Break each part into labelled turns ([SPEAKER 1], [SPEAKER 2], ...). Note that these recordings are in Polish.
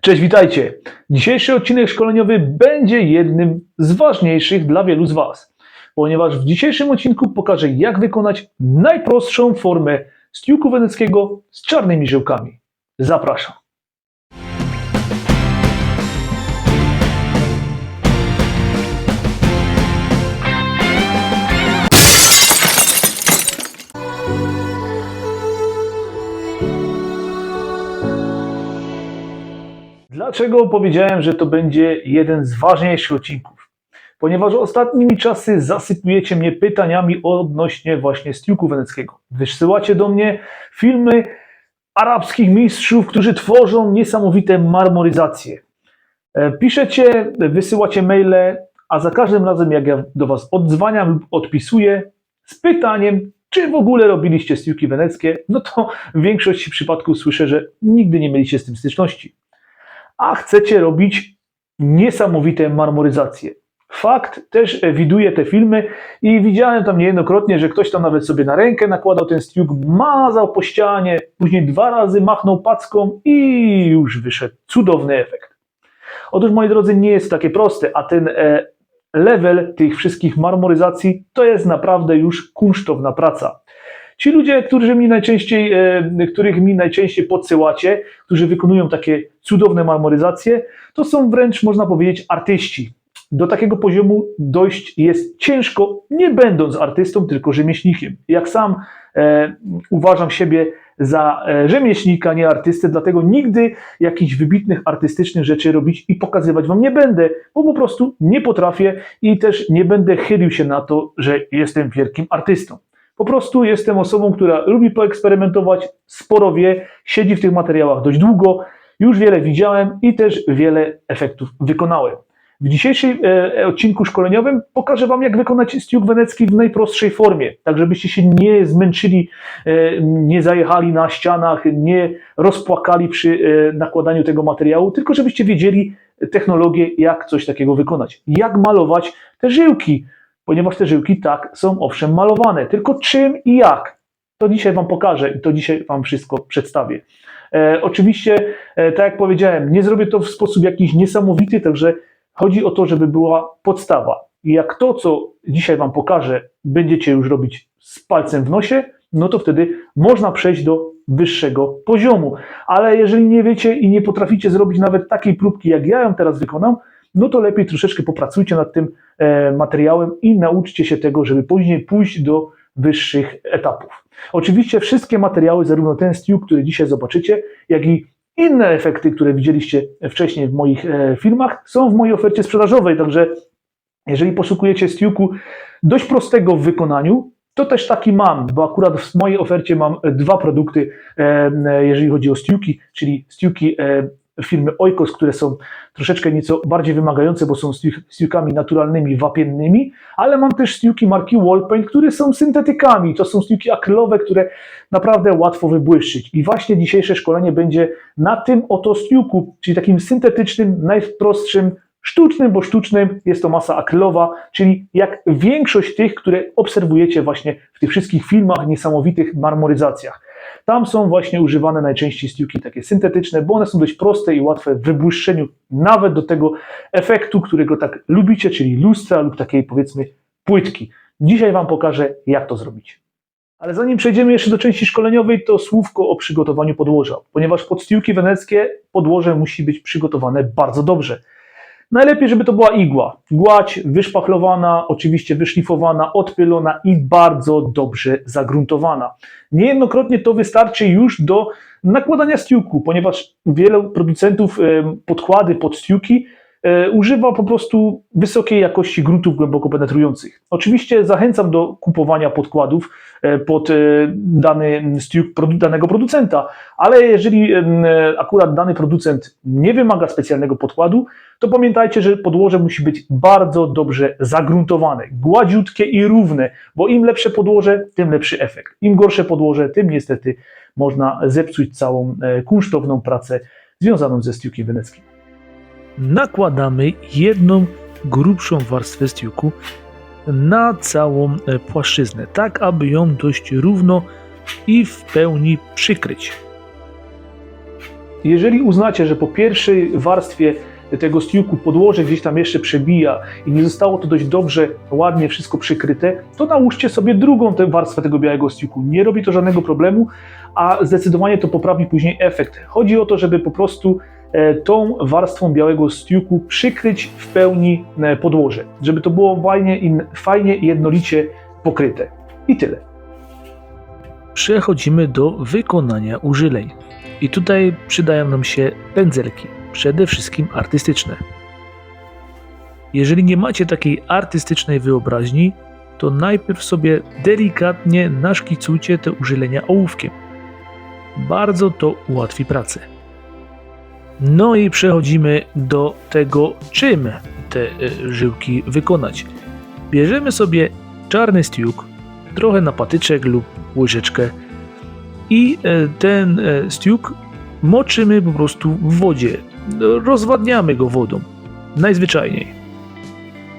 [SPEAKER 1] Cześć, witajcie. Dzisiejszy odcinek szkoleniowy będzie jednym z ważniejszych dla wielu z Was, ponieważ w dzisiejszym odcinku pokażę, jak wykonać najprostszą formę stiuku weneckiego z czarnymi żyłkami. Zapraszam. Dlaczego powiedziałem, że to będzie jeden z ważniejszych odcinków? Ponieważ ostatnimi czasy zasypujecie mnie pytaniami odnośnie właśnie stiuku weneckiego. Wysyłacie do mnie filmy arabskich mistrzów, którzy tworzą niesamowite marmoryzacje. E, Piszecie, wysyłacie maile, a za każdym razem jak ja do Was odzwaniam lub odpisuję z pytaniem, czy w ogóle robiliście stiuki weneckie, no to w większości przypadków słyszę, że nigdy nie mieliście z tym styczności a chcecie robić niesamowite marmoryzacje. Fakt, też widuję te filmy i widziałem tam niejednokrotnie, że ktoś tam nawet sobie na rękę nakładał ten stiuk, mazał po ścianie, później dwa razy machnął packą i już wyszedł cudowny efekt. Otóż, moi drodzy, nie jest takie proste, a ten e, level tych wszystkich marmoryzacji to jest naprawdę już kunsztowna praca. Ci ludzie, którzy mi najczęściej, e, których mi najczęściej podsyłacie, którzy wykonują takie cudowne marmoryzacje, to są wręcz, można powiedzieć, artyści. Do takiego poziomu dojść jest ciężko, nie będąc artystą, tylko rzemieślnikiem. Jak sam e, uważam siebie za e, rzemieślnika, nie artystę, dlatego nigdy jakichś wybitnych artystycznych rzeczy robić i pokazywać wam nie będę, bo po prostu nie potrafię i też nie będę chylił się na to, że jestem wielkim artystą. Po prostu jestem osobą, która lubi poeksperymentować, sporo wie, siedzi w tych materiałach dość długo, już wiele widziałem i też wiele efektów wykonałem. W dzisiejszym e, odcinku szkoleniowym pokażę Wam, jak wykonać stiuk wenecki w najprostszej formie, tak żebyście się nie zmęczyli, e, nie zajechali na ścianach, nie rozpłakali przy e, nakładaniu tego materiału, tylko żebyście wiedzieli technologię, jak coś takiego wykonać. Jak malować te żyłki, ponieważ te żyłki tak są owszem malowane, tylko czym i jak. To dzisiaj Wam pokażę i to dzisiaj Wam wszystko przedstawię. E, oczywiście, e, tak jak powiedziałem, nie zrobię to w sposób jakiś niesamowity, także chodzi o to, żeby była podstawa. I jak to, co dzisiaj Wam pokażę, będziecie już robić z palcem w nosie, no to wtedy można przejść do wyższego poziomu. Ale jeżeli nie wiecie i nie potraficie zrobić nawet takiej próbki, jak ja ją teraz wykonam, no to lepiej troszeczkę popracujcie nad tym e, materiałem i nauczcie się tego, żeby później pójść do wyższych etapów. Oczywiście wszystkie materiały, zarówno ten stiuk, który dzisiaj zobaczycie, jak i inne efekty, które widzieliście wcześniej w moich e, filmach, są w mojej ofercie sprzedażowej, także jeżeli poszukujecie stiuku dość prostego w wykonaniu, to też taki mam, bo akurat w mojej ofercie mam dwa produkty, e, jeżeli chodzi o stiuki, czyli stiuki e, firmy Oikos, które są troszeczkę nieco bardziej wymagające, bo są stiukami naturalnymi, wapiennymi, ale mam też stiuki marki Wallpaint, które są syntetykami. To są stiuki akrylowe, które naprawdę łatwo wybłyszczyć. I właśnie dzisiejsze szkolenie będzie na tym oto stiuku, czyli takim syntetycznym, najprostszym, sztucznym, bo sztucznym jest to masa akrylowa, czyli jak większość tych, które obserwujecie właśnie w tych wszystkich filmach, niesamowitych marmoryzacjach. Tam są właśnie używane najczęściej stiuki takie syntetyczne, bo one są dość proste i łatwe w wybłyszczeniu, nawet do tego efektu, którego tak lubicie, czyli lustra lub takiej powiedzmy płytki. Dzisiaj Wam pokażę, jak to zrobić. Ale zanim przejdziemy jeszcze do części szkoleniowej, to słówko o przygotowaniu podłoża, ponieważ pod stiuki weneckie podłoże musi być przygotowane bardzo dobrze. Najlepiej, żeby to była igła. Gładź, wyszpachlowana, oczywiście wyszlifowana, odpylona i bardzo dobrze zagruntowana. Niejednokrotnie to wystarczy już do nakładania stiuku, ponieważ wielu producentów podkłady pod stiuki używa po prostu wysokiej jakości gruntów głęboko penetrujących. Oczywiście zachęcam do kupowania podkładów e, pod e, dany stiuk danego producenta, ale jeżeli e, akurat dany producent nie wymaga specjalnego podkładu, to pamiętajcie, że podłoże musi być bardzo dobrze zagruntowane, gładziutkie i równe, bo im lepsze podłoże, tym lepszy efekt. Im gorsze podłoże, tym niestety można zepsuć całą e, kunsztowną pracę związaną ze stiukiem weneckim. Nakładamy jedną grubszą warstwę stiuku na całą e, płaszczyznę, tak aby ją dość równo i w pełni przykryć. jeżeli uznacie, że po pierwszej warstwie tego stiuku podłoże gdzieś tam jeszcze przebija i nie zostało to dość dobrze, ładnie wszystko przykryte, to nałóżcie sobie drugą tę warstwę tego białego stiuku. Nie robi to żadnego problemu, a zdecydowanie to poprawi później efekt. Chodzi o to, żeby po prostu tą warstwą białego stiuku przykryć w pełni e, podłoże, żeby to było fajnie fajnie i jednolicie pokryte. I tyle.
[SPEAKER 2] Przechodzimy do wykonania użyleń. I tutaj przydają nam się pędzelki, przede wszystkim artystyczne. Jeżeli nie macie takiej artystycznej wyobraźni, to najpierw sobie delikatnie naszkicujcie te użylenia ołówkiem. Bardzo to ułatwi pracę. No i przechodzimy do tego, czym te e, żyłki wykonać. Bierzemy sobie czarny stiuk, trochę na patyczek lub łyżeczkę i e, ten e, stiuk moczymy po prostu w wodzie. Rozwadniamy go wodą. Najzwyczajniej.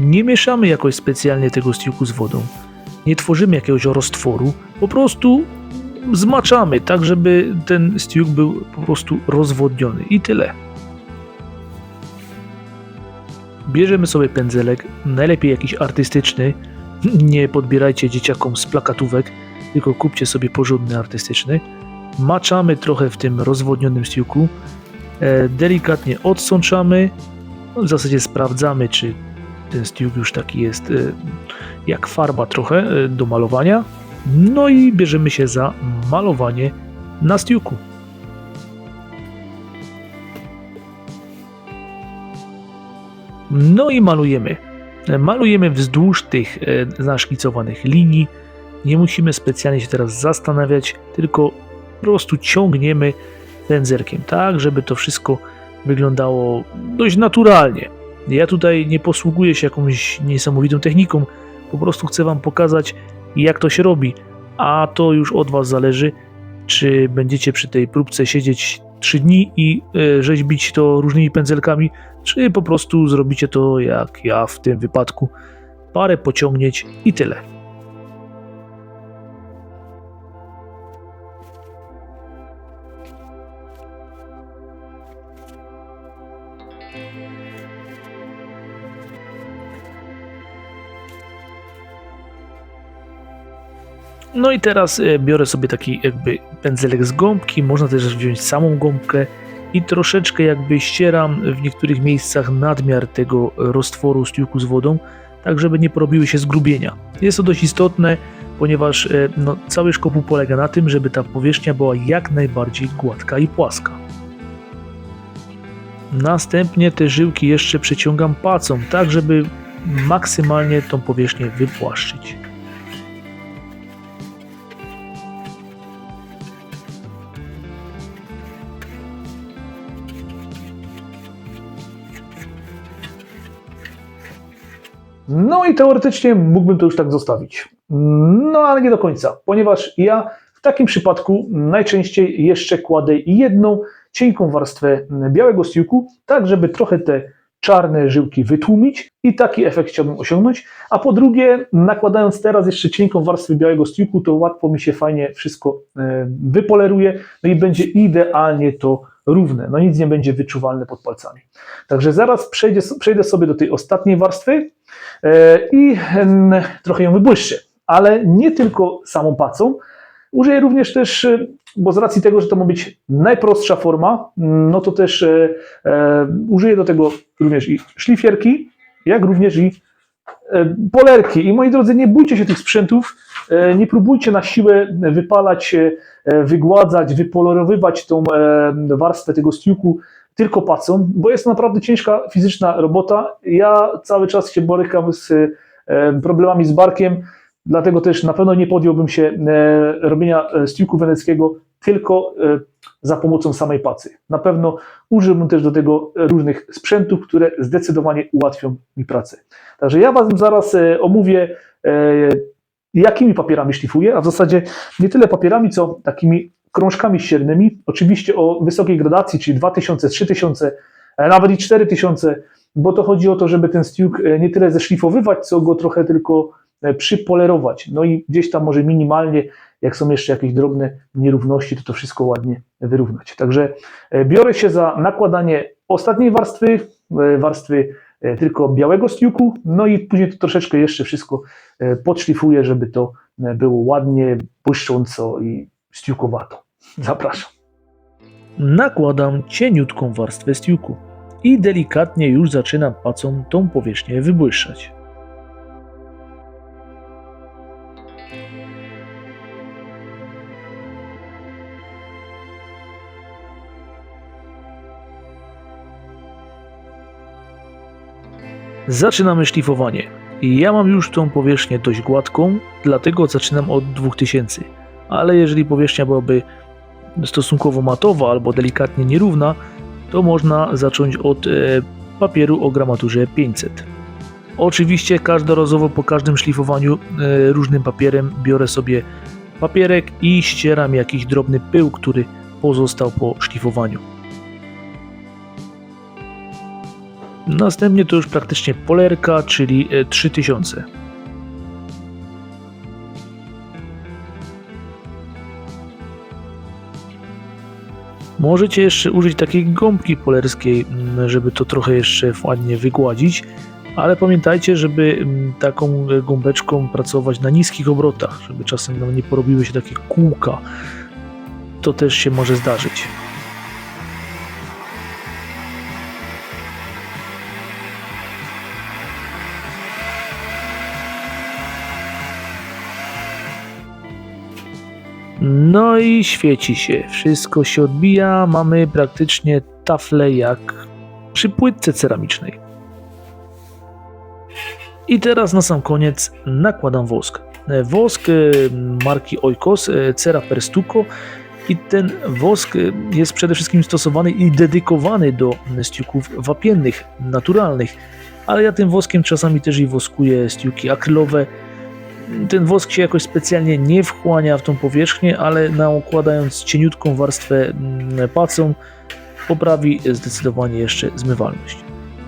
[SPEAKER 2] Nie mieszamy jakoś specjalnie tego stiuku z wodą. Nie tworzymy jakiegoś roztworu. Po prostu zmaczamy tak, żeby ten stiuk był po prostu rozwodniony. I tyle. Bierzemy sobie pędzelek, najlepiej jakiś artystyczny. Nie podbierajcie dzieciakom z plakatówek, tylko kupcie sobie porządny artystyczny. Maczamy trochę w tym rozwodnionym stiuku, e, delikatnie odsączamy, w zasadzie sprawdzamy, czy ten stiuk już taki jest e, jak farba trochę e, do malowania. No i bierzemy się za malowanie na stiuku. No i malujemy. Malujemy wzdłuż tych e, naszkicowanych linii. Nie musimy specjalnie się teraz zastanawiać, tylko po prostu ciągniemy pędzelkiem, tak, żeby to wszystko wyglądało dość naturalnie. Ja tutaj nie posługuję się jakąś niesamowitą techniką, po prostu chcę Wam pokazać, jak to się robi, a to już od Was zależy, czy będziecie przy tej próbce siedzieć 3 dni i e, rzeźbić to różnymi pędzelkami, czy po prostu zrobicie to jak ja w tym wypadku, parę pociągnieć i tyle. No i teraz e, biorę sobie taki jakby pędzelek z gąbki, można też wziąć samą gąbkę i troszeczkę jakby ścieram w niektórych miejscach nadmiar tego roztworu stiuku z wodą, tak żeby nie porobiły się zgrubienia. Jest to dość istotne, ponieważ e, no, cały szkopuł polega na tym, żeby ta powierzchnia była jak najbardziej gładka i płaska. Następnie te żyłki jeszcze przeciągam pacą, tak żeby maksymalnie tą powierzchnię wypłaszczyć.
[SPEAKER 1] No i teoretycznie mógłbym to już tak zostawić. No ale nie do końca, ponieważ ja w takim przypadku najczęściej jeszcze kładę jedną cienką warstwę białego stiuku, tak żeby trochę te czarne żyłki wytłumić i taki efekt chciałbym osiągnąć. A po drugie, nakładając teraz jeszcze cienką warstwę białego stiuku, to łatwo mi się fajnie wszystko e, wypoleruje, no i będzie idealnie to równe. No nic nie będzie wyczuwalne pod palcami. Także zaraz przejdę, przejdę sobie do tej ostatniej warstwy e, i trochę ją wybłyszczę. Ale nie tylko samą pacą, użyję również też, e, bo z racji tego, że to ma być najprostsza forma, no to też e, użyję do tego również i szlifierki, jak również i polerki. I moi drodzy, nie bójcie się tych sprzętów, e, nie próbujcie na siłę wypalać, e, wygładzać, wypolerowywać tą e, warstwę tego stiuku tylko pacą, bo jest to naprawdę ciężka fizyczna robota. Ja cały czas się borykam z e, problemami z barkiem, dlatego też na pewno nie podjąłbym się e, robienia e, stiuku weneckiego tylko e, za pomocą samej pacy. Na pewno użyłbym też do tego różnych sprzętów, które zdecydowanie ułatwią mi pracę. Także ja Was zaraz e, omówię, e, jakimi papierami szlifuję, a w zasadzie nie tyle papierami, co takimi krążkami ściernymi, oczywiście o wysokiej gradacji, czyli 2000, 3000, e, nawet i 4000, bo to chodzi o to, żeby ten stiuk e, nie tyle zeszlifowywać, co go trochę tylko e, przypolerować. No i gdzieś tam może minimalnie jak są jeszcze jakieś drobne nierówności, to to wszystko ładnie wyrównać. Także e, biorę się za nakładanie ostatniej warstwy, e, warstwy e, tylko białego stiuku, no i później to troszeczkę jeszcze wszystko podszlifuję, żeby to było ładnie, błyszcząco i stiukowato. Zapraszam.
[SPEAKER 2] Nakładam cieniutką warstwę stiuku i delikatnie już zaczynam pacą tą powierzchnię wybłyszczać. Zaczynamy szlifowanie. Ja mam już tą powierzchnię dość gładką, dlatego zaczynam od 2000. Ale jeżeli powierzchnia byłaby stosunkowo matowa albo delikatnie nierówna, to można zacząć od e, papieru o gramaturze 500. Oczywiście każdorazowo po każdym szlifowaniu e, różnym papierem biorę sobie papierek i ścieram jakiś drobny pył, który pozostał po szlifowaniu. Następnie to już praktycznie polerka, czyli e, 3000. Możecie jeszcze użyć takiej gąbki polerskiej, mm, żeby to trochę jeszcze ładnie wygładzić, ale pamiętajcie, żeby mm, taką e, gąbeczką pracować na niskich obrotach, żeby czasem nie porobiły się takie kółka. To też się może zdarzyć. No i świeci się, wszystko się odbija, mamy praktycznie taflę jak przy płytce ceramicznej. I teraz na sam koniec nakładam wosk. Wosk e, marki Oikos, e, Cera per Stucco i ten wosk e, jest przede wszystkim stosowany i dedykowany do stiuków wapiennych, naturalnych, ale ja tym woskiem czasami też i woskuję stiuki akrylowe, ten wosk się jakoś specjalnie nie wchłania w tą powierzchnię, ale nakładając cieniutką warstwę mm, pacą poprawi zdecydowanie jeszcze zmywalność.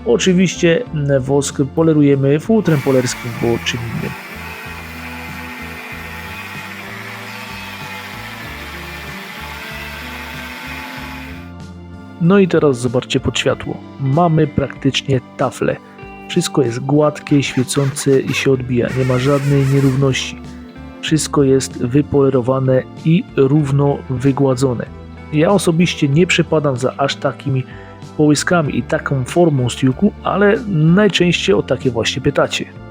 [SPEAKER 2] Oczywiście mm, wosk polerujemy futrem polerskim, bo czym innym. No i teraz zobaczcie pod światło. Mamy praktycznie taflę. Wszystko jest gładkie, świecące i się odbija. Nie ma żadnej nierówności. Wszystko jest wypolerowane i równo wygładzone. Ja osobiście nie przepadam za aż takimi połyskami i taką formą stiuku, ale najczęściej o takie właśnie pytacie.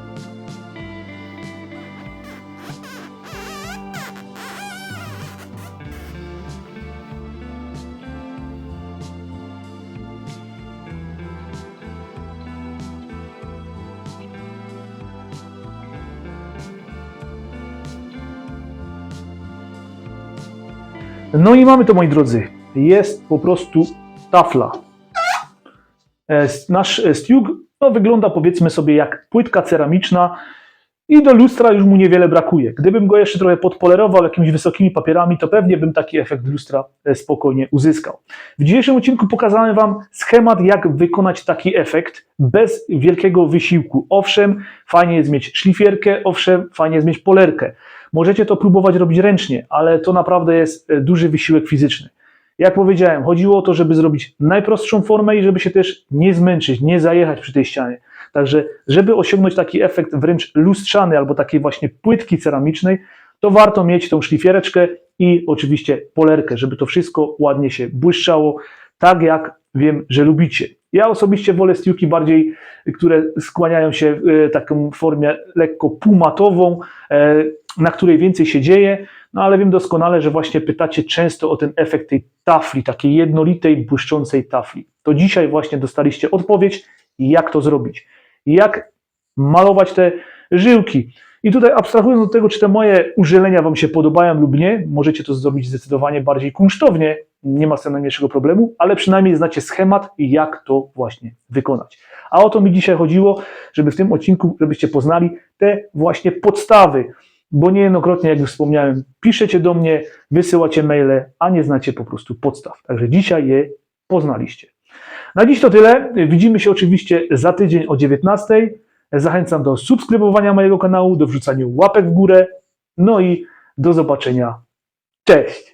[SPEAKER 1] No i mamy to, moi drodzy. Jest po prostu tafla. E, Nasz e, stiuk no, wygląda powiedzmy sobie jak płytka ceramiczna i do lustra już mu niewiele brakuje. Gdybym go jeszcze trochę podpolerował jakimiś wysokimi papierami, to pewnie bym taki efekt lustra e, spokojnie uzyskał. W dzisiejszym odcinku pokazałem Wam schemat, jak wykonać taki efekt bez wielkiego wysiłku. Owszem, fajnie jest mieć szlifierkę, owszem, fajnie jest mieć polerkę. Możecie to próbować robić ręcznie, ale to naprawdę jest e, duży wysiłek fizyczny. Jak powiedziałem, chodziło o to, żeby zrobić najprostszą formę i żeby się też nie zmęczyć, nie zajechać przy tej ścianie. Także, żeby osiągnąć taki efekt wręcz lustrzany albo takiej właśnie płytki ceramicznej, to warto mieć tą szlifiereczkę i oczywiście polerkę, żeby to wszystko ładnie się błyszczało, tak jak wiem, że lubicie. Ja osobiście wolę stiuki bardziej, które skłaniają się w e, taką formie lekko półmatową, e, na której więcej się dzieje, no ale wiem doskonale, że właśnie pytacie często o ten efekt tej tafli, takiej jednolitej, błyszczącej tafli. To dzisiaj właśnie dostaliście odpowiedź, jak to zrobić. Jak malować te żyłki. I tutaj abstrahując od tego, czy te moje użylenia Wam się podobają lub nie, możecie to zrobić zdecydowanie bardziej kunsztownie, nie ma z tym najmniejszego problemu, ale przynajmniej znacie schemat jak to właśnie wykonać. A o to mi dzisiaj chodziło, żeby w tym odcinku, żebyście poznali te właśnie podstawy, bo niejednokrotnie, jak już wspomniałem, piszecie do mnie, wysyłacie maile, a nie znacie po prostu podstaw. Także dzisiaj je poznaliście. Na dziś to tyle. Widzimy się oczywiście za tydzień o 19. Zachęcam do subskrybowania mojego kanału, do wrzucania łapek w górę, no i Do zobaczenia. Cześć!